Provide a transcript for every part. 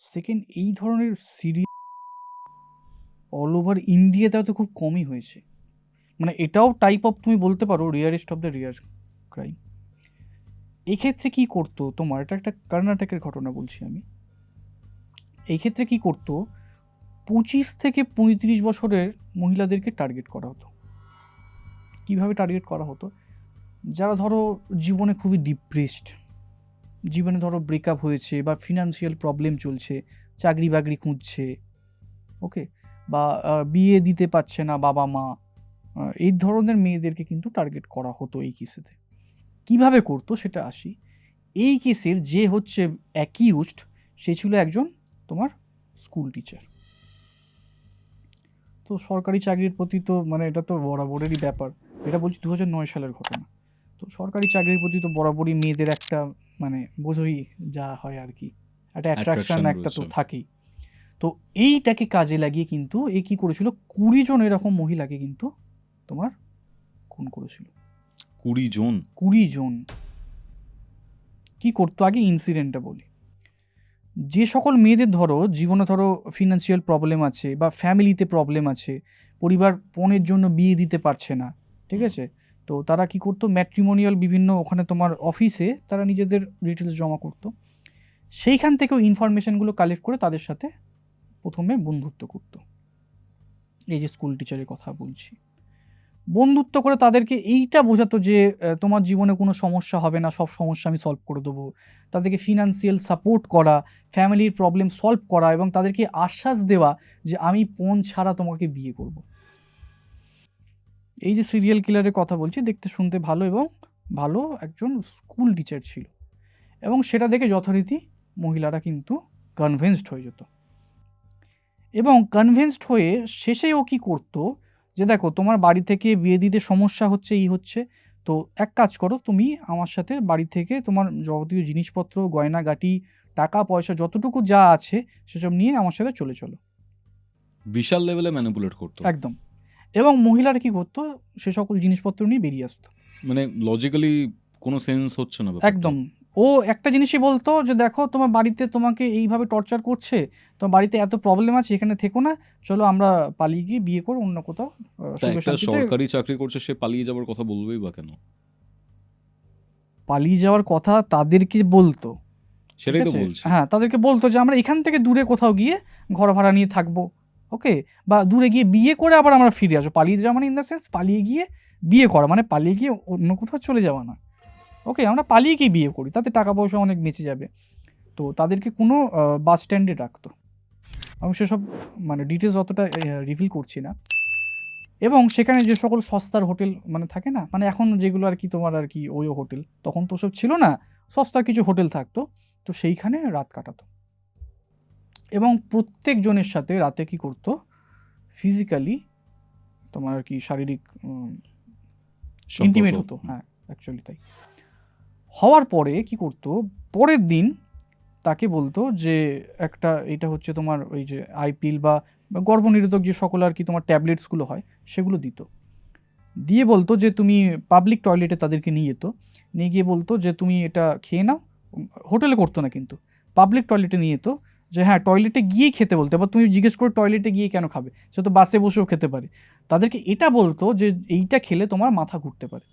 Second এই ধরনের series all over ইন্ডিয়াতে তো খুব কমই হয়েছে। মানে এটাও টাইপ অফ তুমি বলতে পারো rarest of the rare crime এক্ষেত্রে কি করতো তোমার? এটা একটা কর্ণাটকের ঘটনা বলছি আমি। এই ক্ষেত্রে কি করতো? পঁচিশ থেকে পঁয়ত্রিশ বছরের মহিলাদেরকে টার্গেট করা হতো। কীভাবে টার্গেট করা হতো? যারা ধরো জীবনে খুবই ডিপ্রেসড জীবনে ধরো ব্রেকআপ হয়েছে বা ফিনান্সিয়াল প্রবলেম চলছে, চাকরি বাকরি খুঁজছে ওকে বা বিয়ে দিতে পারছে না বাবা মা এই ধরনের মেয়েদেরকে কিন্তু টার্গেট করা হতো এই কেসেতে কীভাবে করতো সেটা আসি? এই কেসের যে হচ্ছে অ্যাকিউজড সে ছিল একজন তোমার স্কুল টিচার তো সরকারি চাকরির প্রতি তো মানে এটা তো বরাবরেরই ব্যাপার। এটা বলছি দু সালের ঘটনা। তো সরকারি চাকরির প্রতি তো বরাবরই মেয়েদের একটা মানে বোঝোই যা হয় আর কি। একটা অ্যাট্রাকশন একটা তো থাকেই। তো এইটাকে কাজে লাগিয়ে কিন্তু এ কি করেছিল? কুড়ি জন এরকম মহিলাকে কিন্তু তোমার খুন করেছিল। কুড়ি জন? কুড়ি জন। কি করতো? আগে ইনসিডেন্টটা বলি। যে সকল মেয়েদের ধরো জীবনে ধরো ফিনান্সিয়াল প্রবলেম আছে বা ফ্যামিলিতে প্রবলেম আছে পরিবার পণের জন্য বিয়ে দিতে পারছে না ঠিক আছে? তো তারা কি করতো? ম্যাট্রিমোনিয়াল বিভিন্ন ওখানে তোমার অফিসে তারা নিজেদের ডিটেলস জমা করতো। সেইখান থেকেও ইনফরমেশনগুলো কালেক্ট করে তাদের সাথে প্রথমে বন্ধুত্ব করতো। এই যে স্কুল টিচারের কথা বলছি। বন্ধুত্ব করে তাদেরকে এইটা বোঝাতো যে তোমার জীবনে কোনো সমস্যা হবে না, সব সমস্যা আমি সলভ করে দেবো। তাদেরকে ফিনান্সিয়াল সাপোর্ট করা ফ্যামিলির প্রবলেম সলভ করা এবং তাদেরকে আশ্বাস দেওয়া যে, আমি পণ ছাড়া তোমাকে বিয়ে করব। এই যে সিরিয়াল কিলারের কথা বলছি দেখতে শুনতে ভালো এবং ভালো একজন স্কুল টিচার ছিল। এবং সেটা দেখে যথারীতি মহিলারা কিন্তু কনভিন্সড হয়ে যেত। এবং কনভিন্সড হয়ে শেষে ও কি করতো যে দেখো তোমার বাড়ি থেকে বিয়ে দিতে সমস্যা হচ্ছে এই হচ্ছে। তো এক কাজ করো তুমি আমার সাথে বাড়ি থেকে তোমার যাবতীয় জিনিসপত্র গয়নাগাটি টাকা পয়সা যতটুকু যা আছে সেসব নিয়ে আমার সাথে চলে চলো। বিশাল লেভেলে ম্যানিপুলেট করতো। একদম। এবং মহিলারা কি করতো? সে সকল জিনিসপত্র নিয়ে বেরিয়ে আসতো। মানে লজিক্যালি কোনো সেন্স হচ্ছে না একদম। ও একটা জিনিসই বলতো যে দেখো তোমার বাড়িতে তোমাকে এইভাবে টর্চার করছে তোমার বাড়িতে এত প্রবলেম আছে এখানে থেকো না চলো আমরা পালিয়ে গিয়ে বিয়ে করে অন্য কোথাও সরকারি চাকরি করছে সে পালিয়ে যাওয়ার কথা বলবেই বা কেন? পালিয়ে যাওয়ার কথা তাদেরকে বলতো। সেটাই তো? বলছি। হ্যাঁ তাদেরকে বলতো যে আমরা এখান থেকে দূরে কোথাও গিয়ে ঘর ভাড়া নিয়ে থাকব। ওকে বা দূরে গিয়ে বিয়ে করে আবার আমরা ফিরে আসব। পালিয়ে যাওয়া মানে ইন দ্য সেন্স পালিয়ে গিয়ে বিয়ে করা মানে পালিয়ে গিয়ে অন্য কোথাও চলে যাওয়া না। ওকে আমরা পালিয়ে গিয়ে বিয়ে করি, তাতে টাকা পয়সা অনেক বেঁচে যাবে। তো তাদেরকে কোনো বাস স্ট্যান্ডে রাখতো আমি সেসব মানে ডিটেলস অতটা রিভিল করছি না। এবং সেখানে যে সকল সস্তার হোটেল মানে থাকে না মানে এখন যেগুলো আর কি তোমার আর কি ওই হোটেল, তখন তো সব ছিল না। সস্তার কিছু হোটেল থাকতো, তো সেইখানে রাত কাটাতো। এবং প্রত্যেকজনের সাথে রাতে কি করতো? ফিজিক্যালি তোমার আর কি শারীরিক। ইন্টিমেট হতো। হ্যাঁ অ্যাকচুয়ালি তাই। হওয়ার পরে কি করতো? পরের দিন তাকে বলতো যে একটা এটা হচ্ছে তোমার ওই যে আইপিল বা বা গর্ভনিরোধক যে সকল আর কি তোমার ট্যাবলেটসগুলো হয় সেগুলো দিত। দিয়ে বলতো যে তুমি পাবলিক টয়লেটে তাদেরকে নিয়ে যেত। নিয়ে গিয়ে বলতো যে তুমি এটা খেয়ে নাও। হোটেলে করতো না কিন্তু। পাবলিক টয়লেটে নিয়ে যেত। যে হ্যাঁ টয়লেটে গিয়েই খেতে বলতো, এবার তুমি জিজ্ঞেস করো টয়লেটে গিয়ে কেন খাবে? সে তো বাসে বসেও খেতে পারে। তাদেরকে এটা বলতো যে এইটা খেলে তোমার মাথা ঘুরতে পারে।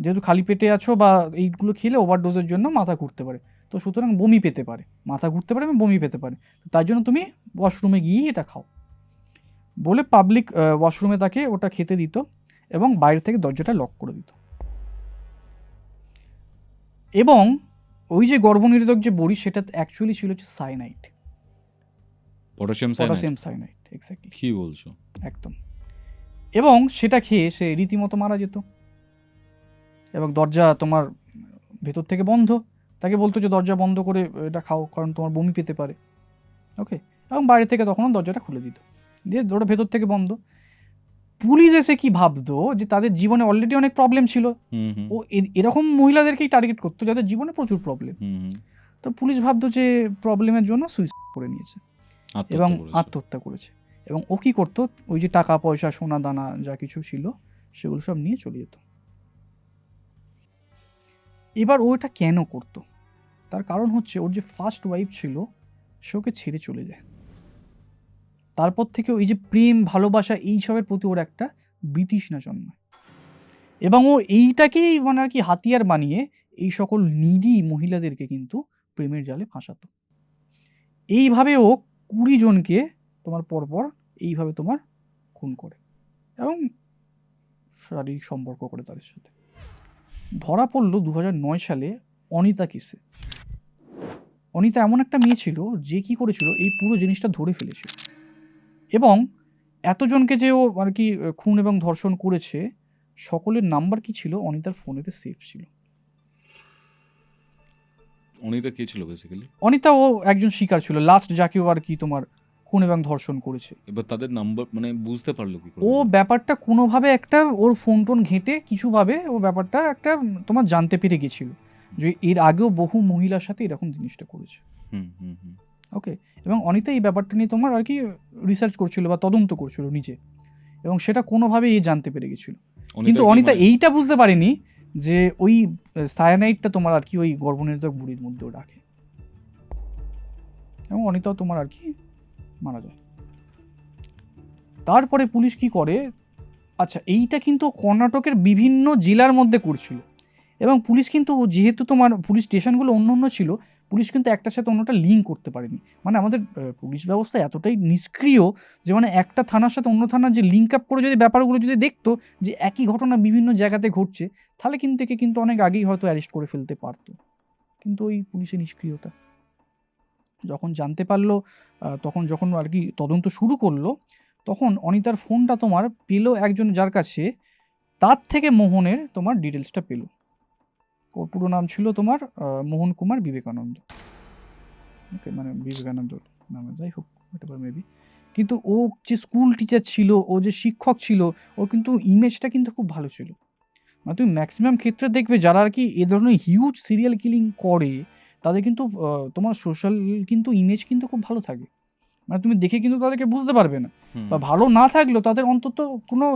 যেহেতু খালি পেটে আছো বা এইগুলো খেলে ওভারডোজের জন্য মাথা ঘুরতে পারে। তো সুতরাং বমি পেতে পারে। মাথা ঘুরতে পারে এবং বমি পেতে পারে। তার জন্য তুমি ওয়াশরুমে গিয়েই এটা খাও। বলে পাবলিক ওয়াশরুমে তাকে ওটা খেতে দিত এবং বাইরে থেকে দরজাটা লক করে দিত। এবং ওই যে গর্ভনিরোধক যে বড়ি সেটা অ্যাকচুয়ালি ছিল হচ্ছে cyanide potassium potassium cyanide exactly কি বলছো? একদম। এবং সেটা খেয়ে সে রীতিমতো মারা যেত। এবং দরজা তোমার ভেতর থেকে বন্ধ। তাকে বলতো যে দরজা বন্ধ করে এটা খাও কারণ তোমার বমি পেতে পারে। ওকে এবং বাইরে থেকে তখন দরজাটা খুলে দিত। দিয়ে ওটা ভেতর থেকে বন্ধ। পুলিশ এসে কি ভাবতো যে তাদের জীবনে অলরেডি অনেক প্রবলেম ছিল? ও এরকম মহিলাদেরকেই টার্গেট করতো যাদের জীবনে প্রচুর প্রবলেম তো পুলিশ ভাবতো যে প্রবলেমের জন্য সুইসাইড করে নিয়েছে এবং আত্মহত্যা করেছে। এবং ও কি করতো? ওই যে টাকা পয়সা সোনা দানা যা কিছু ছিল সেগুলো সব নিয়ে চলে যেত। এবার ও এটা কেন করতো? তার কারণ হচ্ছে ওর যে ফার্স্ট ওয়াইফ ছিল সে ওকে ছেড়ে চলে যায়। তারপর থেকে ওই যে প্রেম, ভালোবাসা এইসবের প্রতি ওর একটা বিতৃষ্ণা জন্মায়। এবং ও এইটাকেই মানে আর কি হাতিয়ার বানিয়ে এই সকল নিডি মহিলাদেরকে কিন্তু প্রেমের জালে ফাঁসাতো। এইভাবে ও কুড়ি জনকে তোমার পরপর এইভাবে তোমার খুন করে এবং শারীরিক সম্পর্ক করে তাদের সাথে। ধরা পড়ল দু নয় সালে অনিতা কেসে। অনিতা এমন একটা মেয়ে ছিল যে কি করেছিল, এই পুরো জিনিসটা ধরে ফেলেছিল। এবং এতজনকে যে ও আর কি খুন এবং ধর্ষণ করেছে সকলের নাম্বার কি ছিল? অনিতার ফোনেতে সেফ ছিল। অনিতা কে ছিল বেসিক্যালি অনিতা ও একজন শিকার ছিল লাস্ট যাকে ও আর কি তোমার খুন এবং ধর্ষণ করেছে। এবার তাদের নাম্বার মানে বুঝতে পারল কি ও ব্যাপারটা কোনোভাবে একটা ওর ফোন টোন ঘেঁটে কিছুভাবে ও ব্যাপারটা একটা তোমার জানতে পেরে গেছিল যে এর আগেও বহু মহিলার সাথে এরকম জিনিসটা করেছে। হুম হুম হুম। ওকে এবং অনিতা এই ব্যাপারটা নিয়ে তোমার আর কি রিসার্চ করছিল বা তদন্ত করছিল নিজে। এবং সেটা কোনোভাবে এ জানতে পেরে গেছিল। কিন্তু অনিতা এইটা বুঝতে পারেনি যে ওই সায়ানাইটটা তোমার আর কি ওই গর্ভনিরোধক বুড়ির মধ্যেও রাখে। এবং অনিতাও তোমার আর কি মারা যায়। তারপরে পুলিশ কি করে? আচ্ছা এইটা কিন্তু কর্ণাটকের বিভিন্ন জেলার মধ্যে করছিল। এবং পুলিশ কিন্তু যেহেতু তোমার পুলিশ স্টেশনগুলো অন্য অন্য ছিল, পুলিশ কিন্তু একটার সাথে অন্যটা লিঙ্ক করতে পারেনি। মানে আমাদের পুলিশ ব্যবস্থা এতটাই নিষ্ক্রিয় যে মানে একটা থানার সাথে অন্য থানার যে লিঙ্ক আপ করে যদি ব্যাপারগুলো যদি দেখতো যে একই ঘটনা বিভিন্ন জায়গাতে ঘটছে, তাহলে কিন্তু একে কিন্তু অনেক আগেই হয়তো অ্যারেস্ট করে ফেলতে পারতো। কিন্তু ওই পুলিশের নিষ্ক্রিয়তা। যখন জানতে পারল তখন যখন আর কি তদন্ত শুরু করল, তখন অনিতার ফোনটা তোমার পেল একজন যার কাছে, তার থেকে মোহনের তোমার ডিটেলসটা পেল। ওর পুরো নাম ছিল তোমার মোহন কুমার বিবেকানন্দ। ওকে মানে বিবেকানন্দ নামে যাই হোক পারে মেবি কিন্তু ও যে স্কুল টিচার ছিল ও যে শিক্ষক ছিল ওর কিন্তু ইমেজটা কিন্তু খুব ভালো ছিল। মানে তুমি ম্যাক্সিমাম ক্ষেত্রে দেখবে যারা আর কি এ ধরনের হিউজ সিরিয়াল কিলিং করে তাদের কিন্তু তোমার সোশ্যাল কিন্তু ইমেজ কিন্তু খুব ভালো থাকে। মানে তুমি দেখে কিন্তু তাদেরকে বুঝতে পারবে না। বা ভালো না থাকলেও তাদের অন্তত কোনো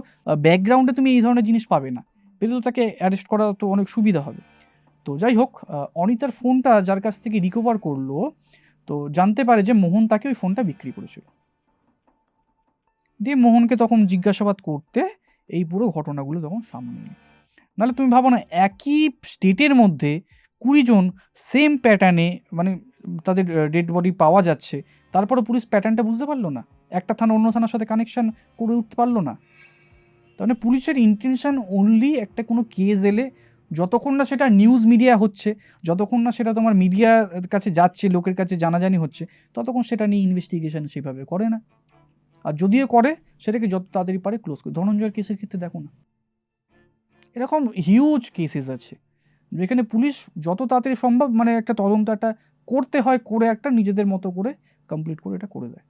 ব্যাকগ্রাউন্ডে তুমি এই ধরনের জিনিস পাবে না। পেলে তো তাকে অ্যারেস্ট করা তো অনেক সুবিধা হবে। তো যাই হোক অনিতার ফোনটা যার কাছ থেকে রিকভার করল, তো জানতে পারে যে মোহন তাকে ওই ফোনটা বিক্রি করেছিল। দিয়ে মোহনকে তখন জিজ্ঞাসাবাদ করতে এই পুরো ঘটনাগুলো তখন সামনে নাহলে তুমি ভাবো না, একই স্টেটের মধ্যে কুড়ি জন সেম প্যাটার্নে মানে তাদের ডেড বডি পাওয়া যাচ্ছে তারপরে পুলিশ প্যাটার্নটা বুঝতে পারল না? একটা থানা অন্য থানার সাথে কানেকশান করে উঠতে পারল না? তার মানে পুলিশের ইন্টেনশন অনলি একটা কোনো কেস এলে যতক্ষণ না সেটা নিউজ মিডিয়া হচ্ছে, যতক্ষণ না সেটা তোমার মিডিয়ার কাছে যাচ্ছে, লোকের কাছে জানাজানি হচ্ছে, ততক্ষণ সেটা নিয়ে ইনভেস্টিগেশন সেভাবে করে না। আর যদিও করে, সেটাকে যত তাড়াতাড়ি পারে ক্লোজ করে। ধনঞ্জয়ের কেসের ক্ষেত্রে দেখো না। এরকম হিউজ কেসেস আছে, যেখানে পুলিশ যত তাড়াতাড়ি সম্ভব মানে একটা তদন্ত একটা করতে হয়, করে একটা নিজেদের মতো করে কমপ্লিট করে এটা করে দেয়।